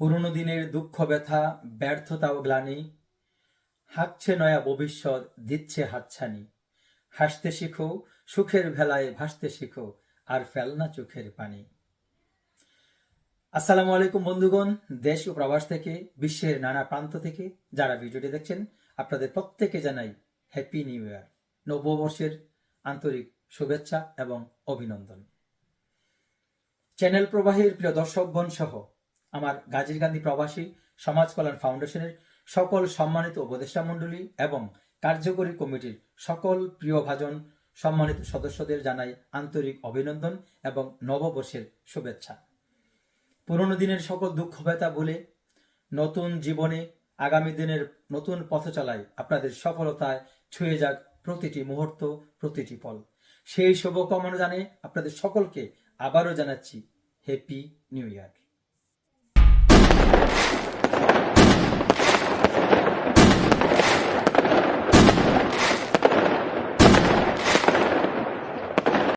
পুরনো দিনের দুঃখ, ব্যথা, ব্যর্থতা ও গ্লানি, হাঁকছে নয়া ভবিষ্যৎ, দিচ্ছে হাতছানি। হাসতে শিখো, সুখের ভেলায় ভাসতে শিখো, আর ফেলনা চোখের পানি। আসসালামু আলাইকুম বন্ধুগণ, দেশ ও প্রবাস থেকে, বিশ্বের নানা প্রান্ত থেকে যারা ভিডিওটি দেখছেন, আপনাদের প্রত্যেকে জানাই হ্যাপি নিউ ইয়ার নববর্ষের আন্তরিক শুভেচ্ছা এবং অভিনন্দন। চ্যানেল প্রবাহীর প্রিয় দর্শকগণ সহ আমার গাজীর গান্ধী প্রবাসী, সমাজ কল্যাণ ফাউন্ডেশনের সকল সম্মানিত উপদেষ্টা মণ্ডলী এবং কার্যকরী কমিটির সকল প্রিয় ভাজন, সম্মানিত সদস্যদের জানাই আন্তরিক অভিনন্দন এবং নববর্ষের শুভেচ্ছা। পুরনো দিনের সকল দুঃখ ব্যথা ভুলে নতুন জীবনে আগামী দিনের নতুন পথ চলায় আপনাদের সফলতায় ছুঁয়ে যাক প্রতিটি মুহূর্ত, প্রতিটি পল। সেই শুভকামনা জানে আপনাদের সকলকে আবারও জানাচ্ছি হ্যাপি নিউ ইয়ার